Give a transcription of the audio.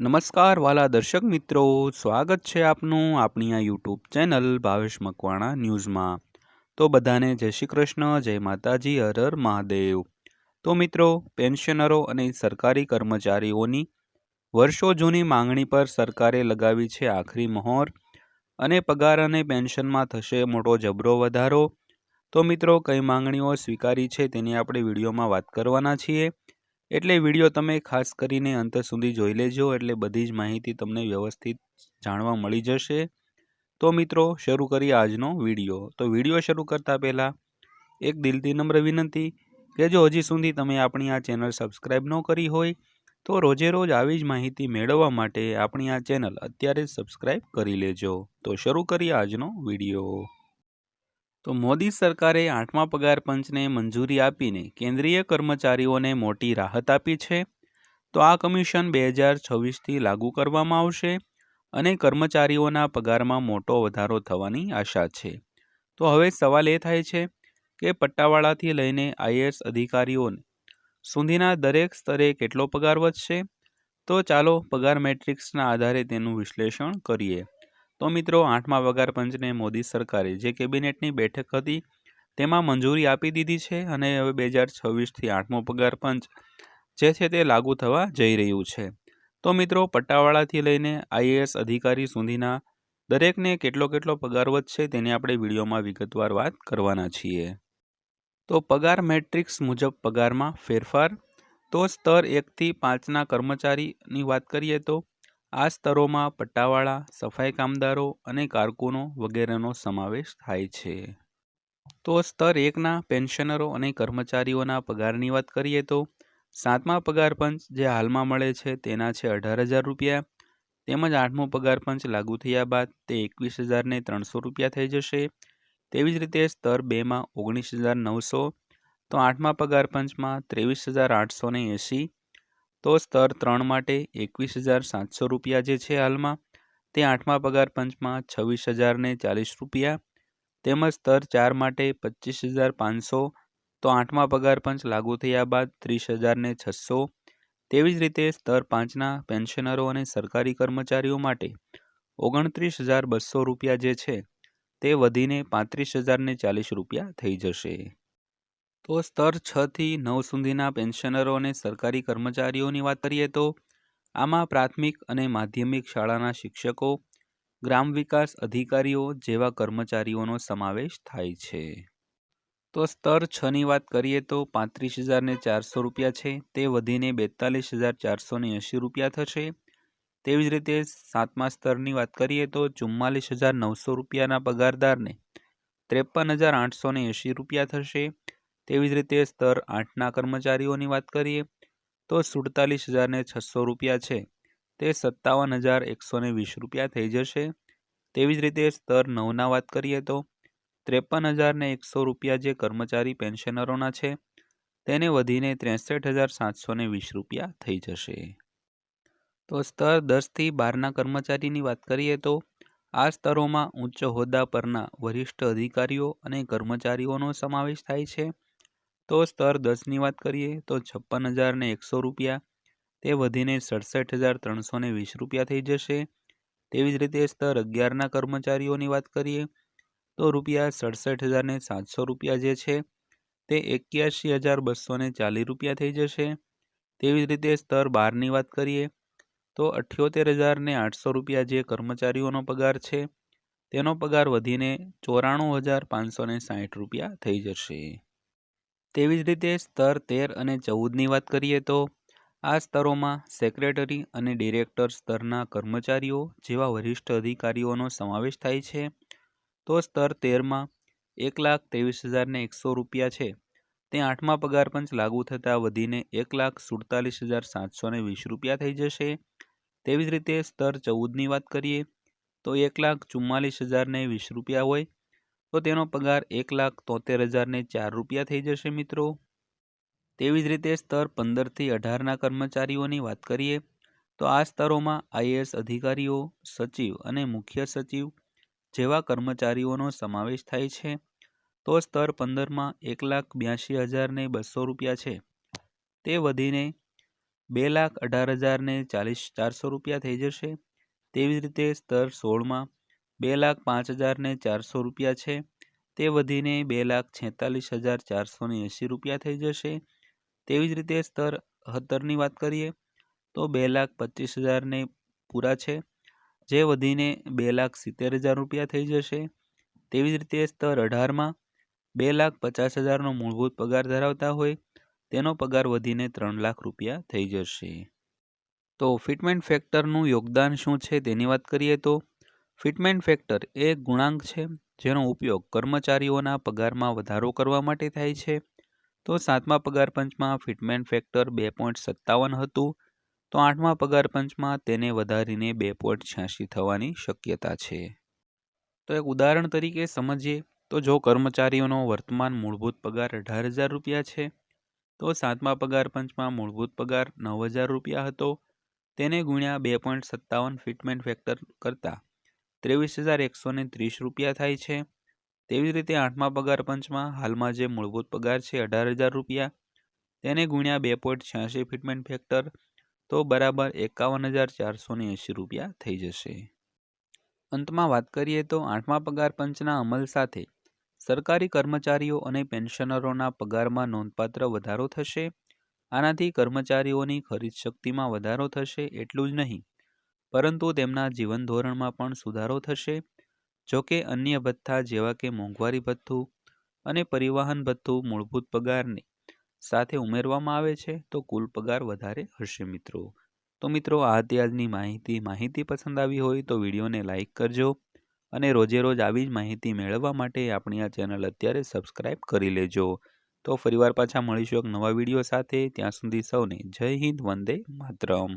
નમસ્કાર વાલા દર્શક મિત્રો, સ્વાગત છે આપનું આપણી આ યુટ્યુબ ચેનલ ભાવેશ મકવાણા ન્યૂઝમાં. તો બધાને જય શ્રી કૃષ્ણ, જય માતાજી, હર હર મહાદેવ. તો મિત્રો, પેન્શનરો અને સરકારી કર્મચારીઓની વર્ષો જૂની માંગણી પર સરકારે લગાવી છે આખરી મહોર અને પગાર અને પેન્શનમાં થશે મોટો જબરો વધારો. તો મિત્રો, કઈ માંગણીઓ સ્વીકારી છે તેની આપણે વિડીયોમાં વાત કરવાના છીએ. એટલે વીડિયો તમે ખાસ કરીને અંત સુધી જોઈ લેજો, એટલે બધી જ માહિતી તમને વ્યવસ્થિત જાણવા મળી જશે. તો મિત્રો, શરૂ કરીએ આજનો વીડિયો. તો વીડિયો શરૂ કરતાં પહેલાં એક દિલથી નમ્ર વિનંતી કે જો હજી સુધી તમે આપણી આ ચેનલ સબસ્ક્રાઈબ ન કરી હોય, તો રોજે રોજ આવી જ માહિતી મેળવવા માટે આપણી આ ચેનલ અત્યારે સબસ્ક્રાઈબ કરી લેજો. તો શરૂ કરીએ આજનો વીડિયો. તો મોદી સરકારે આઠમા પગાર પંચને મંજૂરી આપીને કેન્દ્રીય કર્મચારીઓને મોટી રાહત આપી છે. તો આ કમિશન બે હજાર છવ્વીસથી લાગુ કરવામાં આવશે અને કર્મચારીઓના પગારમાં મોટો વધારો થવાની આશા છે. તો હવે સવાલ એ થાય છે કે પટ્ટાવાળાથી લઈને આઈએએસ અધિકારીઓને સુધીના દરેક સ્તરે કેટલો પગાર વધશે? તો ચાલો પગાર મેટ્રિક્સના આધારે તેનું વિશ્લેષણ કરીએ. તો મિત્રો આઠમા પગાર પંચને મોદી સરકારે જે કેબિનેટની બેઠક હતી, તેમાં મંજૂરી આપી દીધી છે અને હવે બે હજાર છવ્વીસથી આઠમો પગાર પંચ જે છે તે લાગુ થવા જઈ રહ્યું છે. તો મિત્રો પટ્ટાવાળાથી લઈને આઈએએસ અધિકારી સુધીના દરેકને કેટલો કેટલો પગાર વધશે તેની આપણે વિડીયોમાં વિગતવાર વાત કરવાના છીએ. તો પગાર મેટ્રિક્સ મુજબ પગારમાં ફેરફાર, તો સ્તર એકથી પાંચના કર્મચારીની વાત કરીએ તો આ સ્તરોમાં પટ્ટાવાળા, સફાઈ કામદારો અને કારકુનો વગેરેનો સમાવેશ થાય છે. તો સ્તર એકના પેન્શનરો અને કર્મચારીઓના પગારની વાત કરીએ તો, સાતમા પગાર પંચ જે હાલમાં મળે છે તેના છે અઢાર હજાર રૂપિયા, તેમજ આઠમો પગાર પંચ લાગુ થયા બાદ તે એકવીસ હજારને ત્રણસો રૂપિયા થઈ જશે. તેવી જ રીતે સ્તર બેમાં ઓગણીસ હજાર નવસો, તો આઠમા પગાર પંચમાં ત્રેવીસ હજાર આઠસો એંસી તો સ્તર ત્રણ માટે એકવીસ હજાર સાતસો રૂપિયા જે છે હાલમાં, તે આઠમા પગાર પંચમાં છવ્વીસ હજારને ચાલીસ રૂપિયા, તેમજ સ્તર ચાર માટે પચીસ હજાર પાંચસો, તો આઠમા પગાર પંચ લાગુ થયા બાદ ત્રીસ હજારને છસો. તેવી જ રીતે સ્તર પાંચના પેન્શનરો અને સરકારી કર્મચારીઓ માટે ઓગણત્રીસ હજાર બસો રૂપિયા જે છે, તે વધીને પાંત્રીસ હજારને ચાલીસ રૂપિયા થઈ જશે. તો સ્તર છ થી નવ સુધીના પેન્શનરો અને સરકારી કર્મચારીઓની વાત કરીએ તો, આમાં પ્રાથમિક અને માધ્યમિક શાળાના શિક્ષકો, ગ્રામ વિકાસ અધિકારીઓ જેવા કર્મચારીઓનો સમાવેશ થાય છે. તો સ્તર છની વાત કરીએ તો પાંત્રીસ હજારને ચારસો રૂપિયા છે, તે વધીને બેતાલીસ હજાર ચારસો ને એંશી રૂપિયા થશે. તેવી જ રીતે સાતમા સ્તરની વાત કરીએ તો ચુમ્માલીસ હજાર નવસો રૂપિયાના પગારદારને ત્રેપન હજાર આઠસો ને એંશી રૂપિયા થશે. તેવી જ રીતે સ્તર આઠના કર્મચારીઓની વાત કરીએ, તો સુડતાલીસ હજારને છસો રૂપિયા છે. તે સત્તાવન હજાર એકસો વીસ રૂપિયા થઈ જશે. તેવી જ રીતે સ્તર નવના વાત કરીએ તો, ત્રેપન હજારને એકસો રૂપિયા જે કર્મચારી પેન્શનરોના છે, તેને વધીને ત્રેસઠ હજાર સાતસો વીસ રૂપિયા થઈ જશે. તો સ્તર દસથી બારના કર્મચારીની વાત કરીએ તો, આ સ્તરોમાં ઉચ્ચ હોદ્દા પરના વરિષ્ઠ અધિકારીઓ અને કર્મચારીઓનો સમાવેશ થાય છે. તો સ્તર દસની વાત કરીએ તો છપ્પન હજારને એકસો રૂપિયા, તે વધીને સડસઠ હજાર ત્રણસો વીસ રૂપિયા થઈ જશે. તેવી જ રીતે સ્તર અગિયારના કર્મચારીઓની વાત કરીએ, તો રૂપિયા સડસઠ હજારને સાતસો રૂપિયા જે છે, તે એક્યાસી હજાર બસો ચાલીસ રૂપિયા થઈ જશે. તેવી જ રીતે સ્તર બારની વાત કરીએ, તો અઠ્યોતેર હજારને આઠસો રૂપિયા જે કર્મચારીઓનો પગાર છે, તેનો પગાર વધીને ચોરાણું હજાર પાંચસો ને સાહીઠ રૂપિયા થઈ જશે. તેવી જ રીતે સ્તર તેર અને ચૌદની વાત કરીએ તો, આ સ્તરોમાં સેક્રેટરી અને ડિરેક્ટર સ્તરના કર્મચારીઓ જેવા વરિષ્ઠ અધિકારીઓનો સમાવેશ થાય છે. તો સ્તર તેરમાં એક લાખ ત્રેવીસ હજારને એકસો રૂપિયા છે. તે આઠમા પગાર પંચ લાગુ થતાં વધીને એક લાખ સુડતાલીસ હજાર સાતસો ને વીસ રૂપિયા થઈ જશે. તેવી જ રીતે સ્તર ચૌદની વાત કરીએ, તો એક લાખ ચુમ્માલીસ હજારને વીસ રૂપિયા હોય તો તેનો પગાર એક લાખ તોતેર હજારને ચાર રૂપિયા થઈ જશે મિત્રો. તેવી જ રીતે સ્તર પંદરથી અઢારના કર્મચારીઓની વાત કરીએ, તો આ સ્તરોમાં આઈએએસ અધિકારીઓ, સચિવ અને મુખ્ય સચિવ જેવા કર્મચારીઓનો સમાવેશ થાય છે. તો સ્તર પંદરમાં એક લાખ બ્યાસી હજારને બસો રૂપિયા છે. તે વધીને બે લાખ અઢાર હજારને ચાલીસ ચારસો રૂપિયા થઈ જશે. તેવી જ રીતે સ્તર સોળમાં બે લાખ પાંચ હજારને ચારસો રૂપિયા છે. તે વધીને બે લાખ છેતાલીસ હજાર ચારસો ને એંસી રૂપિયા થઈ જશે. તેવી જ રીતે સ્તર સત્તરની વાત કરીએ, તો બે લાખ પચીસ હજારને પૂરા છે, જે વધીને બે લાખ સિત્તેર હજાર રૂપિયા થઈ જશે. તેવી જ રીતે સ્તર અઢારમાં, બે લાખ પચાસ હજારનો મૂળભૂત પગાર ધરાવતા હોય, તેનો પગાર વધીને ત્રણ લાખ રૂપિયા થઈ જશે. તો ફિટમેન્ટ ફેક્ટરનું યોગદાન શું છે તેની વાત કરીએ તો ફિટમેન્ટ ફેક્ટર એ ગુણાંક છે, જેનો ઉપયોગ કર્મચારીઓના પગારમાં વધારો કરવા માટે થાય છે. તો સાતમા પગાર પંચમાં ફિટમેન્ટ ફેક્ટર બે પોઈન્ટ સત્તાવન હતું. તો આઠમા પગાર પંચમાં તેને વધારીને બે પોઈન્ટ છ્યાસી થવાની શક્યતા છે. તો એક ઉદાહરણ તરીકે સમજીએ, તો જો કર્મચારીઓનો વર્તમાન મૂળભૂત પગાર અઢાર હજાર રૂપિયા છે, તો સાતમા પગાર પંચમાં મૂળભૂત પગાર નવ હજાર રૂપિયા હતો. તેને ગુણ્યા બે પોઈન્ટ સત્તાવન ફિટમેન્ટ ફેક્ટર કરતાં ત્રેવીસ હજાર એકસો ને ત્રીસ રૂપિયા થાય છે. તેવી જ રીતે આઠમા પગાર પંચમાં હાલમાં જે મૂળભૂત પગાર છે અઢાર હજાર રૂપિયા, તેને ગુણ્યા બે પોઈન્ટ છ્યાસી ફિટમેન્ટ ફેક્ટર, તો બરાબર એકાવન હજાર ચારસો ને એંશી રૂપિયા થઈ જશે. અંતમાં વાત કરીએ તો આઠમા પગાર પંચના અમલ સાથે સરકારી કર્મચારીઓ અને પેન્શનરોના પગારમાં નોંધપાત્ર વધારો થશે. આનાથી કર્મચારીઓની ખરીદ શક્તિમાં વધારો થશે એટલું જ નહીં. પરંતુ તેમના જીવન ધોરણમાં પણ સુધારો થશે. જો કે અન્ય ભથ્થા જેવા કે મોંઘવારી ભથ્થું અને પરિવહન ભથ્થું મૂળભૂત પગારને સાથે ઉમેરવામાં આવે છે, તો કુલ પગાર વધારે હશે મિત્રો. તો મિત્રો, આ હતી આજની માહિતી. માહિતી પસંદ આવી હોય તો વિડીયોને લાઇક કરજો અને રોજે રોજ આવી જ માહિતી મેળવવા માટે આપણી આ ચેનલ અત્યારે સબસ્ક્રાઈબ કરી લેજો. તો ફરીવાર પાછા મળીશું એક નવા વીડિયો સાથે. ત્યાં સુધી સૌને જય હિન્દ, વંદે માતરમ.